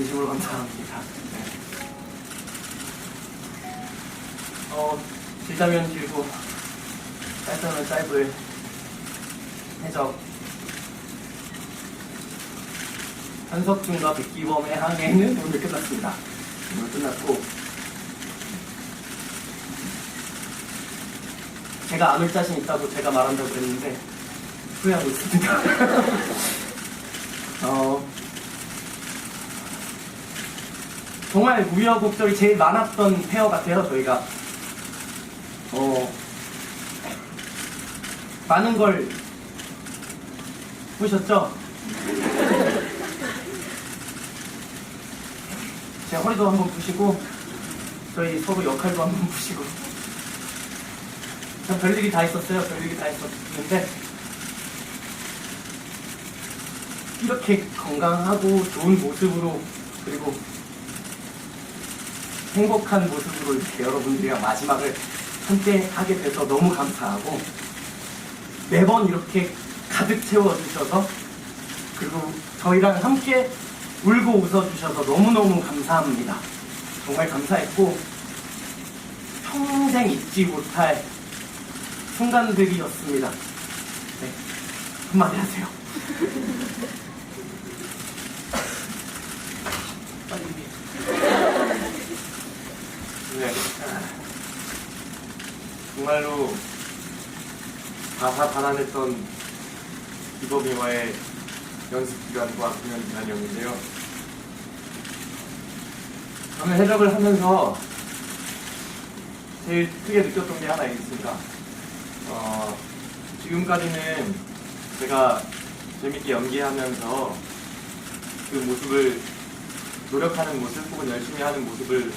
진심으로 감사합니다. 네. 어, 길다면 길고, 짧다면 짧을 해적. 한석준과 백기범의 항해는 오늘 끝났습니다. 오늘 끝났고, 제가 안올 자신 있다고 제가 말한다고 그랬는데, 후회하고 있습니다. 어, 정말 우여곡절이 제일 많았던 페어 같아요, 저희가. 어, 많은 걸 보셨죠? 제 허리도 한번 푸시고, 저희 서로 역할도 한번 푸시고. 전 별일이 다 있었어요, 별일이 다 있었는데, 이렇게 건강하고 좋은 모습으로, 그리고 행복한 모습으로 이렇게 여러분들이랑 마지막을 함께 하게 돼서 너무 감사하고 매번 이렇게 가득 채워주셔서 그리고 저희랑 함께 울고 웃어주셔서 너무너무 감사합니다. 정말 감사했고 평생 잊지 못할 순간들이었습니다. 네, 한마디 하세요. 빨리. 네. 정말로 다사다난했던 이범이와의 연습 기간과 공연 기간이었는데요. 저는 해적을 하면서 제일 크게 느꼈던 게 하나 있습니다. 어, 지금까지는 제가 재밌게 연기하면서 그 모습을 노력하는 모습 혹은 열심히 하는 모습을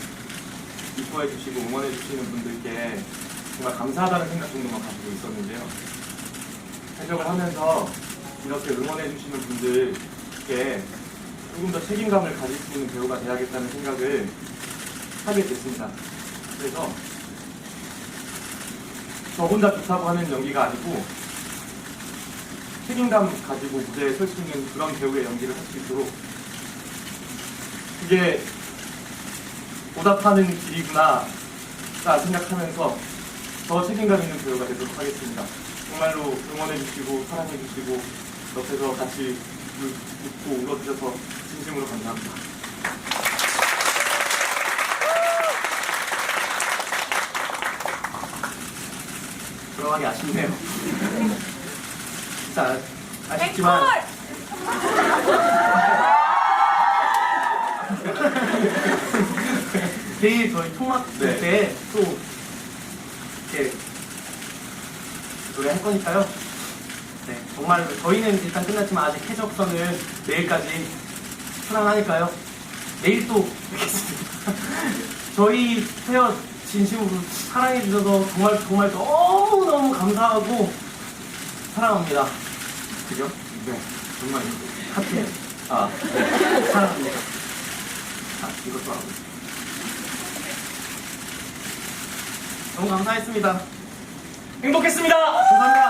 이뻐해 주시고 응원해 주시는 분들께 정말 감사하다는 생각 정도만 가지고 있었는데요. 해적을 하면서 이렇게 응원해 주시는 분들께 조금 더 책임감을 가질 수 있는 배우가 돼야겠다는 생각을 하게 됐습니다. 그래서 저 혼자 좋다고 하는 연기가 아니고 책임감 가지고 무대에 설 수 있는 그런 배우의 연기를 할 수 있도록 그게 보답하는 길이구나 라 생각하면서 더 책임감 있는 배우가 되도록 하겠습니다. 정말로 응원해주시고 사랑해주시고 옆에서 같이 우- 웃고 울어주셔서 진심으로 감사합니다. 들어가기 아쉽네요. 진짜 아쉽지만 내일 저희 통학 네. 때또 이렇게 노래 할 거니까요. 네, 정말 저희는 일단 끝났지만 아직 해적선은 내일까지 사랑하니까요. 내일 또 뵙겠습니다. 저희 페어 진심으로 사랑해 주셔서 정말 정말 너무 너무 감사하고 사랑합니다. 그죠? 네, 정말 하트. 아, 네. 사랑합니다. 아, 이것도 하고. 너무 감사했습니다. 행복했습니다. 감사합니다.